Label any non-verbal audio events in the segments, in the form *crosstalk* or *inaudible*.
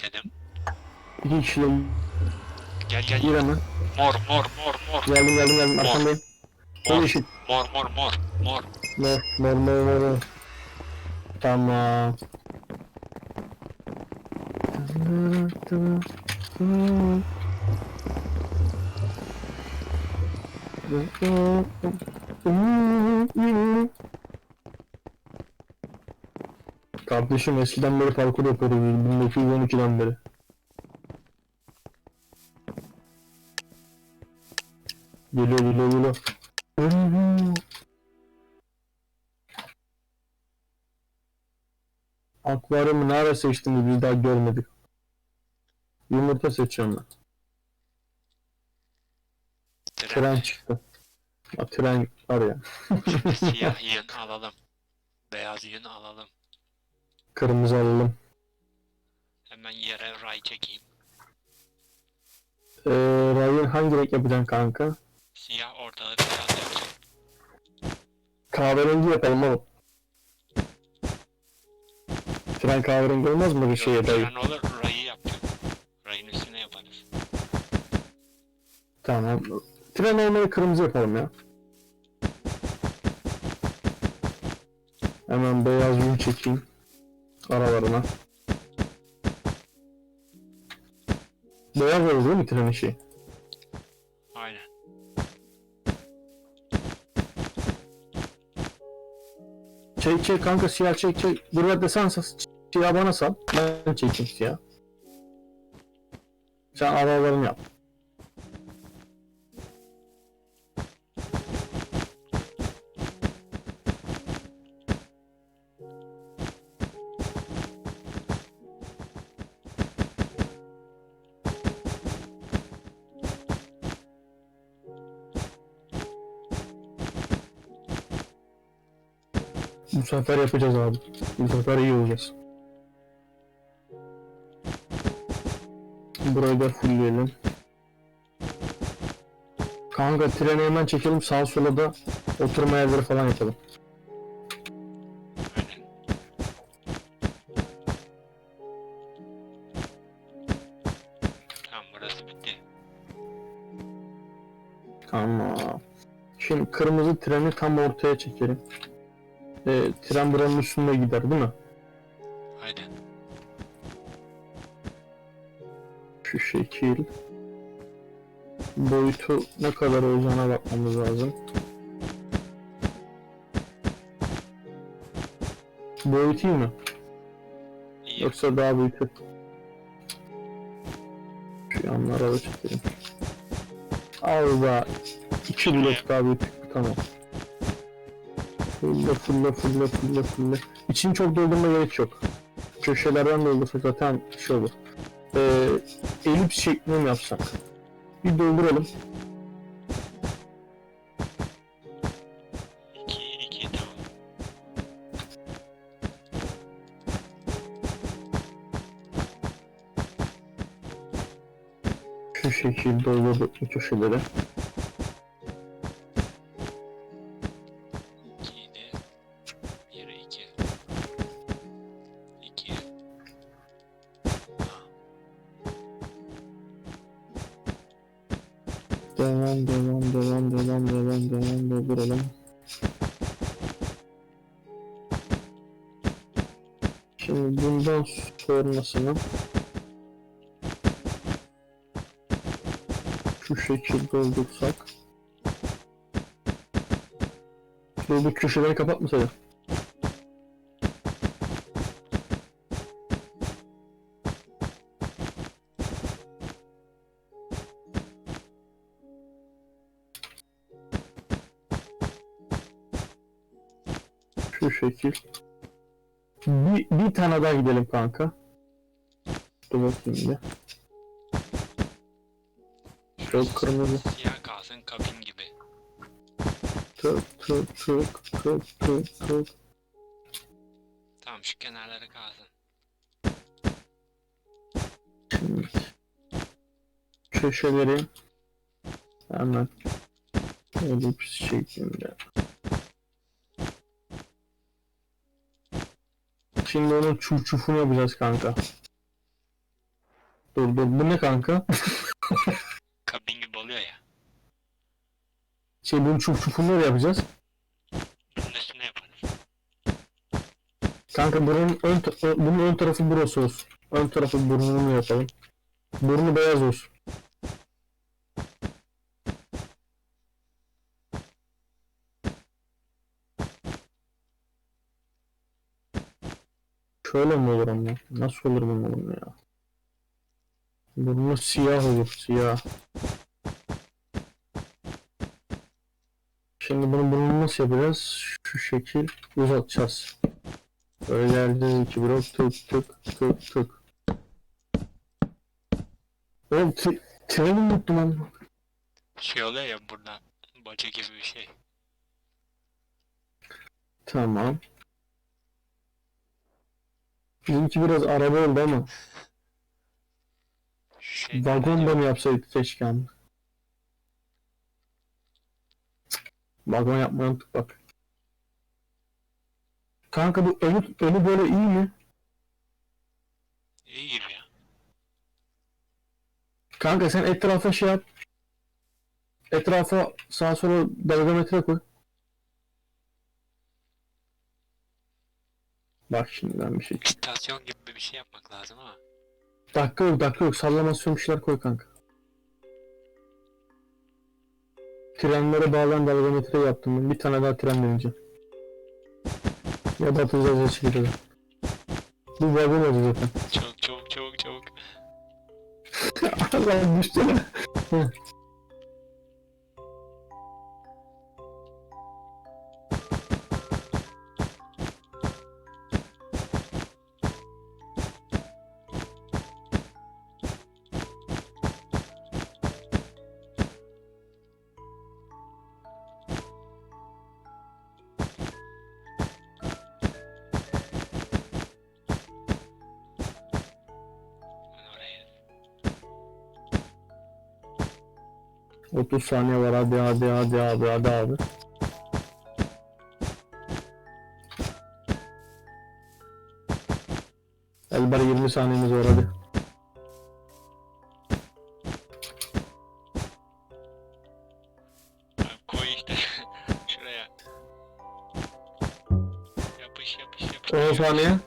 dedim. İki kişiyle Gel gel. gir hemen. Mor mor mor mor. Geldim geldim geldim arkandayım. Mor mor mor mor mor. Mor mor mor mor. mor. Tamam. Kardeşim eskiden beri parkur yapıyoruz biz 1912'den beri. Geliyor geliyor geliyor. Akvaryumu nerede seçtiğimi biz daha görmedik. Yumurta seçiyorum ben. Tren Tren. çıktı. Ya, tren var ya. *laughs* Siyah yün alalım. Beyaz yün alalım. Kırmızı alalım. Hemen yere ray çekeyim. Ee, rayın hangi renk yapacaksın kanka? Siyah ortalığı beyaz yapacağım. Kahverengi yapalım oğlum. Tren kahverengi olmaz mı bir şeye dayı? Tren olur rayı yapacağım. Rayın üstüne yaparız. Tamam. Tren olmayı kırmızı yapalım ya. Hemen beyaz yün çekeyim. Aralarına. Beyaz oldu değil mi trenin şey? Aynen. Çek çek kanka siyah çek çek. Burada da sen sas- siyah bana sal. Ben çekeyim siyah. Sen aralarını yap. Bu sefer yapacağız abi. Bu sefer iyi olacağız. Burayı da fullleyelim. Kanka treni hemen çekelim sağa sola da oturma yerleri falan yapalım. Tamam burası bitti. Tamam. Şimdi kırmızı treni tam ortaya çekelim. Ee, tren buranın üstünde gider değil mi? Aynen. Şu şekil. Boyutu ne kadar olacağına bakmamız lazım. Boyut iyi mi? İyi. Yoksa daha büyük. Şu yanlara da çekelim. Al da iki blok daha büyük. Tamam. Fulle fulle fulle fulle fulle. İçini çok doldurma gerek yok. Köşelerden doldursak zaten şey olur. Ee, elips şeklinde mi yapsak? Bir dolduralım. İki, iki tamam. Şu şekilde doldurduk bu köşeleri. Devam devam devam dolduralım. Şimdi bundan sonrasını şu şekilde doldursak Şöyle bu köşeleri kapatmasaydı. Şekil. Bir, bir tane daha gidelim kanka. Dur bakayım bir. Çok kırmızı. Siyah kalsın kabin gibi. Tık tık tık tık tık tık. Tamam şu kenarları kalsın. Şimdi köşeleri hemen elips şeklinde. Şimdi onun çuf çufunu yapacağız kanka. Dur dur bu ne kanka? *laughs* Kabin gibi oluyor ya. Şey bunu çuf çufunları yapacağız. Bunun üstüne yaparız. Kanka bunun ön, bunun ön tarafı burası olsun. Ön tarafı burnunu yapalım. Burnu beyaz olsun. Şöyle mi olur ama? Nasıl olur bunun burnu ya? Burnu siyah olur, siyah. Şimdi bunun burnunu nasıl yapacağız? Şu şekil uzatacağız. Böyle geleceğiz iki blok tık tık tık tık. Oğlum tre- treni unuttum lan. Şey oluyor ya burada. Baca gibi bir şey. Tamam. Bizimki biraz araba oldu ama Şey vagon da mı yapsaydık keşke ama. Vagon yapmayı unuttuk bak. Kanka bu önü, önü böyle iyi mi? İyi gibi ya. Kanka sen etrafa şey yap. Etrafa sağa sola dalgametre koy. Bak şimdi ben bir şey. İstasyon gibi bir şey yapmak lazım ama. Dakika yok dakika yok sallamasyon bir şeyler koy kanka. Trenlere bağlayan dalgametre yaptım ben. Bir tane daha tren deneyeceğim. Ya da atacağız ya çıkacağız. Bu vagon oldu zaten. Çabuk çabuk çabuk çabuk. Lan *laughs* düştü. *laughs* 30 saniye var hadi hadi hadi abi hadi abi. Elber 20 saniyemiz var hadi. Koy işte. *laughs* Şuraya. Yapış yapış yapış. 10 saniye.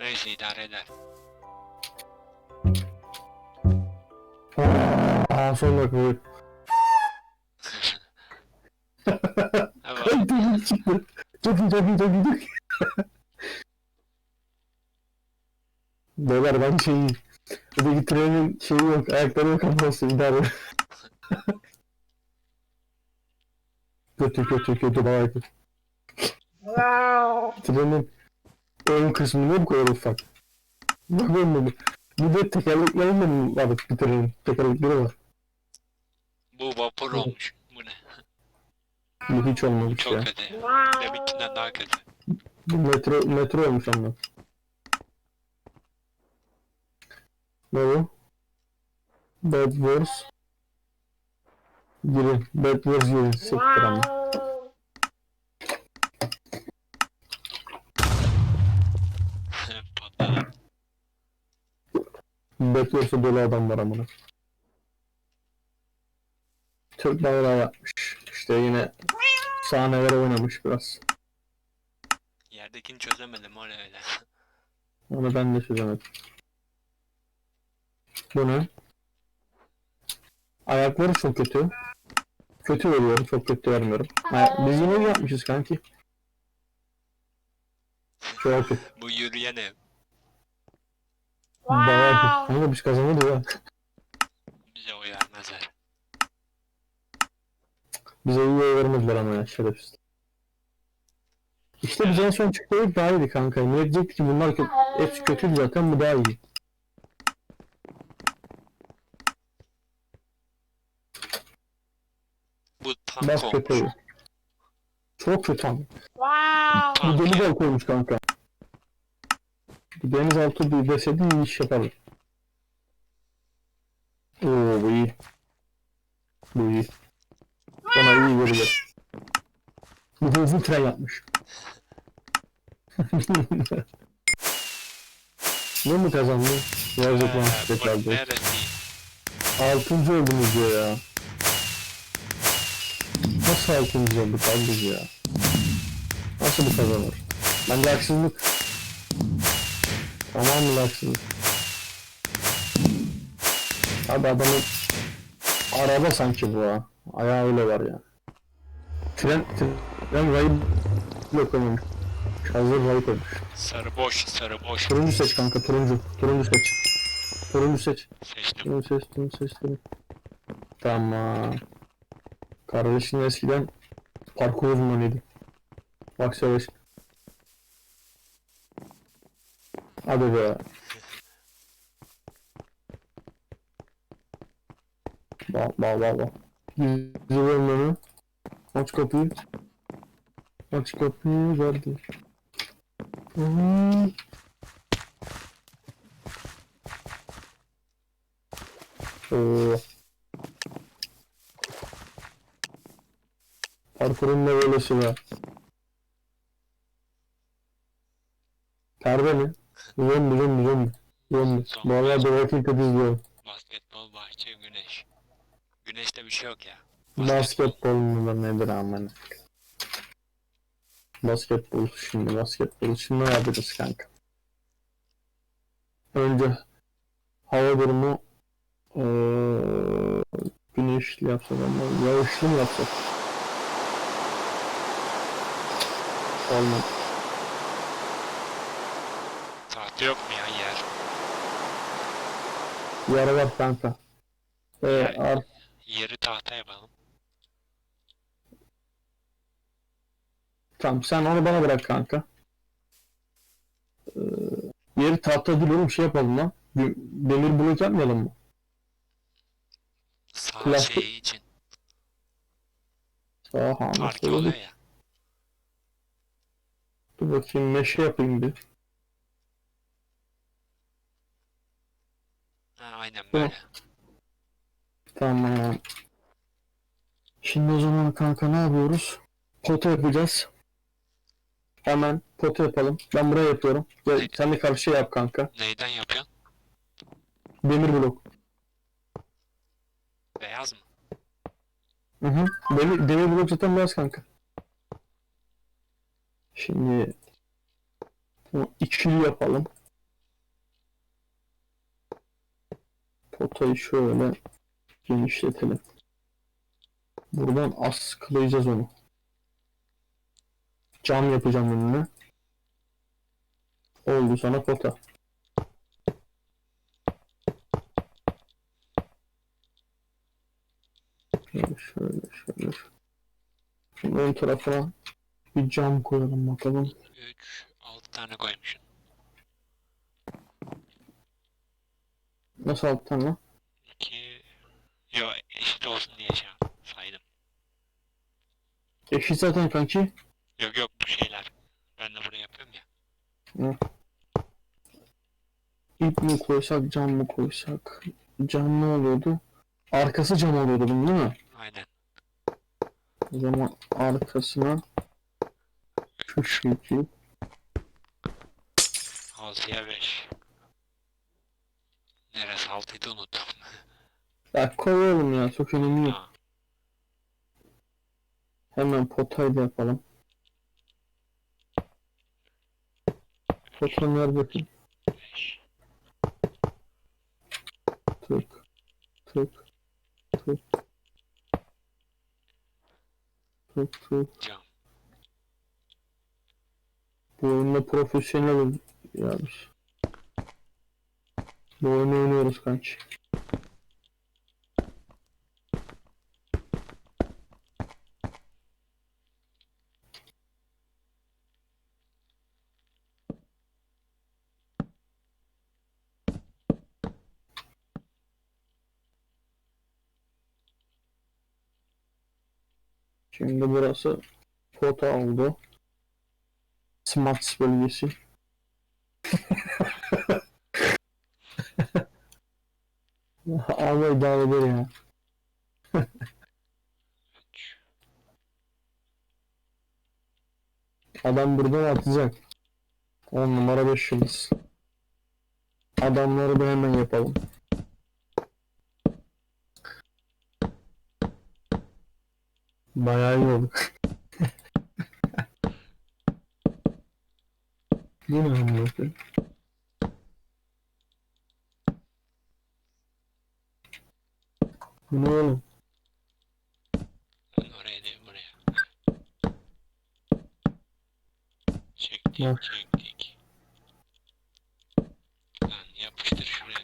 Neyse idare eder. Aa son dakika Abi Ay deli çıktı. Çok iyi çok iyi çok iyi. çok iyi. Beyler ben şeyi Öteki trenin şeyi yok, ayakları yok ama olsun idare. kötü kötü kötü bayağı kötü. Trenin ön kısmı ne bu kadar ufak? Bakın mı? Bir de tekerleklerin de mi var bir trenin? Tekerlekleri var. bu vapur olmuş. Bu hiç olmamış Çok ya. kötü. Deminkinden daha kötü. Bu metro, metro olmuş ama. Ne bu? Bad Wars. Girin. Bad Wars girin. Siktir ama. Patladı. *laughs* Bad Wars'ta dolu adam var amına. Türk bayrağı yapmış. İşte yine sahnelere oynamış biraz. Yerdekini çözemedim o ne öyle. Onu ben de çözemedim. Bu ne? Ayakları çok kötü. Kötü veriyorum, çok kötü vermiyorum. Ha, biz yine yapmışız kanki. Çok kötü. Bu yürüyen ev. Bayağı kötü. Ama biz kazanırız ha. Bize oy vermezler. Bize iyi vermediler ama ya şerefsiz. İşte biz en son çıktığımız daha iyiydi kanka. Ne diyecektik ki bunlar kö hepsi kötüydü zaten bu daha iyi. Bu tank Bak kötü. Çok kötü ama. Bir Tank deniz ya. altı koymuş kanka. Bir denizaltı bir deseydi iyi iş yapardı. Oo bu iyi. Bu iyi. Bana iyi geliyor. Bu hızlı tren yapmış. *laughs* ne mi kazandı? Yazık lan Ee, tekrar bu diyor. neresi? Altıncı oldunuz diyor ya. Nasıl altıncı olduk abi ya? Nasıl bu kazanır? Bence haksızlık. Tamamen haksızlık. Abi adamın araba sanki bu ha. Ayağı öyle var ya. Tren, tren rayı bloklamış. Hazır rayı koymuş. Sarı boş, sarı boş. Turuncu seç kanka turuncu. Turuncu seç. Turuncu seç. Seçtim. Bunu seçtim seçtim. Tamam. Kardeşin eskiden parkur uzmanıydı. Bak savaş. Hadi be. Bak bak bak bak. Gizli bölümünü. Aç kapıyı. Aç kapıyı verdi. Hmm. Oo. Parkurun ne böylesi be. Perde mi? Zombi zombi zombi. Zombi. Bu arada bir dakika izliyorum. Basketbol, bahçe, güneş. Güneşte bir şey yok ya. Basketbol mudur nedir aman. Basketbol şimdi basketbol şimdi ne yapacağız kanka? Önce hava durumu eee güneşli yapsak ama yağışlı mı yapsak? Olmaz. Tahta yok mu ya yer? Yara var kanka. Ee, ar Yeri tahta yapalım. tamam sen onu bana bırak kanka. Ee, yeri tahta değil oğlum şey yapalım lan. Demir blok yapmayalım mı? Sağ Plastik- şeyi için. Aha Parke nasıl oluyor ya. Dur bakayım meşe yapayım bir. Ha, aynen böyle. Tamam. Şimdi o zaman kanka ne yapıyoruz? Pota yapacağız. Hemen pota yapalım. Ben buraya yapıyorum. Gel, sen de karşıya yap kanka. Neyden yapıyorsun? Demir blok. Beyaz mı? Hı hı. Demir, demir blok zaten beyaz kanka. Şimdi bunu ikili yapalım. Potayı şöyle genişletelim. Buradan askılayacağız onu. Cam yapacağım önüne. Oldu sana pota. Şöyle şöyle şöyle. Şimdi ön tarafına bir cam koyalım bakalım. 3, 6 tane koymuşsun. Nasıl alttan lan? 2, yo eşit olsun diye şey saydım. Eşit zaten kanki. Yok yok bu şeyler. Ben de buraya yapıyorum ya. İp mi koysak cam mı koysak? Cam ne oluyordu? Arkası cam oluyordu bunun değil mi? Aynen. O zaman arkasına şu şekil. 6'ya 5. Neresi 6'ydı unuttum. *laughs* Ya koy oğlum ya çok önemli yok. Hemen potayı da yapalım. Pota nerede? 5. Tık. Tık. Tık. Tık tık. Cam. Bu oyunda profesyonel ya biz. Bu oyunu oynuyoruz kanki. Şimdi burası foto oldu. Smart bölgesi. *laughs* Abi idare eder ya. 3. *laughs* Adam buradan atacak. 10 numara 5 yıldız. Adamları da hemen yapalım. Bayağı iyi oldu. Ne amına koyayım? Bu ne oğlum? Oraya değil buraya. Çektik Bak. çektik. Lan yapıştır şuraya.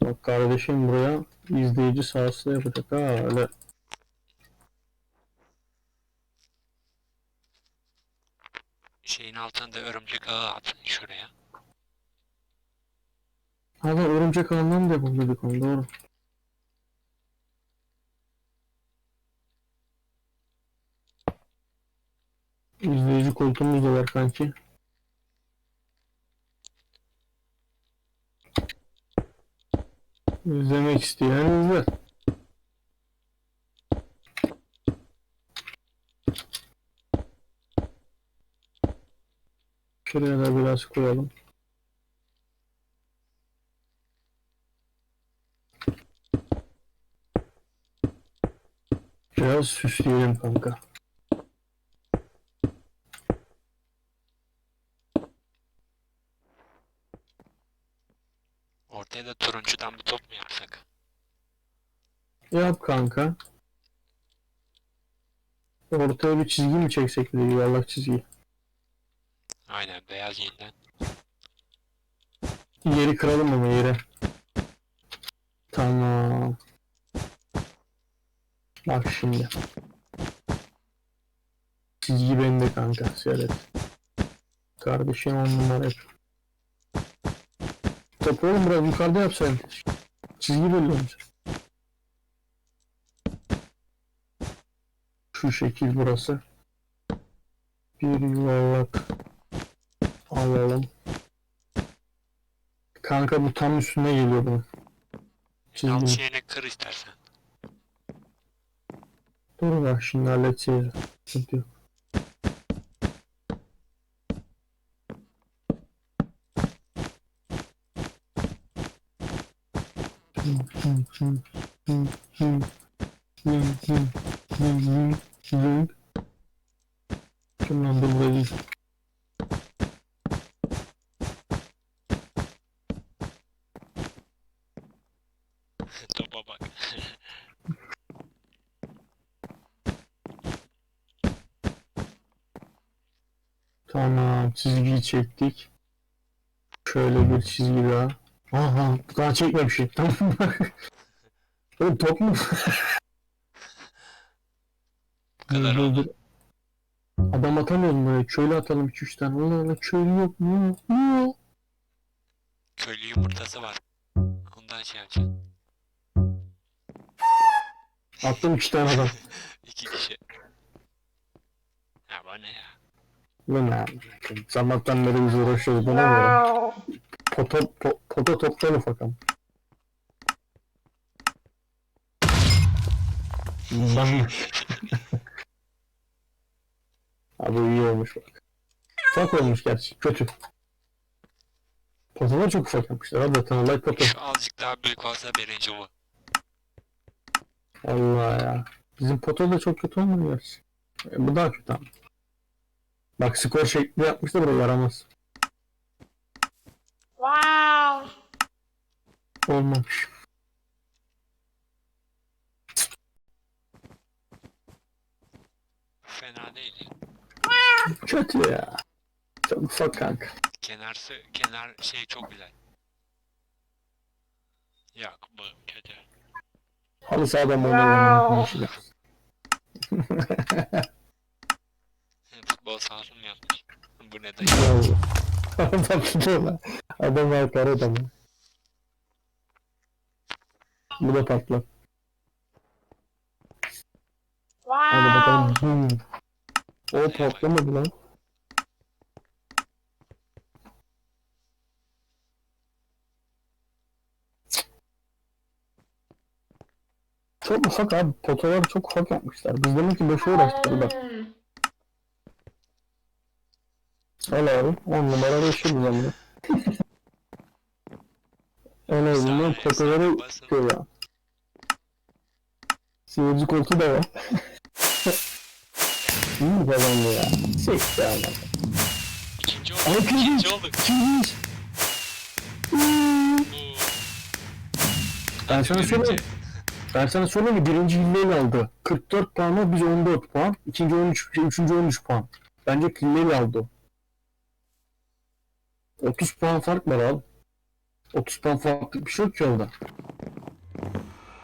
Bak kardeşim buraya izleyici sahası yapacak ha öyle. Altına da örümcek ağı at şuraya. Ha lan örümcek ağından da yapabilirdik onu doğru. İzleyici koltuğumuz da var kanki. İzlemek isteyen izler. Şuraya da biraz koyalım. Biraz süsleyelim kanka. Ortaya da turuncudan bir top mu yapsak? Yap kanka. Ortaya bir çizgi mi çeksek bir yuvarlak çizgi? Aynen beyaz yeniden. Yeri kıralım ama yere. Tamam. Bak şimdi. Çizgi bende kanka seyret. Kardeşim on numara yap. Topu oğlum biraz yukarıda yapsaydın. Çizgi belli olmuş. Şu şekil burası. Bir yuvarlak alalım. Kanka bu tam üstüne geliyor bunun. Yanlış yerine kır istersen. Dur bak şimdi halledeceğiz. Sıkıntı yok. Kim lan dur buraya değil. Topa bak. Tamam çizgiyi çektik. Şöyle bir çizgi daha. Aha daha çekme bir şey. Tamam mı? Oğlum top mu? Kadar oldu. Adam atamıyorum böyle. Köylü atalım 2-3 tane. Allah Allah köylü yok mu? Yok. Köylü yumurtası var. Ondan şey yapacaksın. Attım 2 tane adam. *laughs* İki kişi. Ya bu ne. Sabahtan beri biz uğraşıyoruz. Bu ne böyle? Poto, po, poto toptan ufak ama. Ben... *laughs* Abi iyi olmuş bak. Ufak olmuş gerçi. Kötü. Potalar çok ufak yapmışlar. Hadi zaten olay poto. Şu azıcık daha büyük olsa birinci bu. Allah ya. Bizim poto da çok kötü olmuyor gerçi. E, bu daha kötü ama. Bak skor şekli yapmış da buraya yaramaz. Wow. Olmamış. Fena değil. Kötü ya. Çok ufak kanka. Kenarsı, kenar şey çok güzel. Yok bu kötü. Halı sahada mı oynayalım? *laughs* Sahası mı yapmış? Bu ne dayı? Patlıyor. *laughs* Adam var kara adam. Bu da patlar. Hadi Wow. bakalım. Hmm. O patlamadı lan. Çok ufak abi. Potaları çok ufak yapmışlar. Biz demek ki boşa uğraştık. Bak. Hmm. Al abi. 10 numara 5 yıldız ama. En azından Saniye, tepeleri basın. çıkıyor ya. Seyirci koltuğu da var. *laughs* İyi kazandı ya. Sekti ama. İkinci Ama olduk. ikinci. İkinci olduk. Çiğniş. Oo. Ben sana Birinci. söyleyeyim. Ben sana söyleyeyim mi? Birinci hilleyle aldı. 44 puanla biz 14 puan. İkinci 13, şey, üçüncü 13 puan. Bence hilleyle aldı o. 30 puan fark var abi. 30 puan farklı bir şey yok ki orada.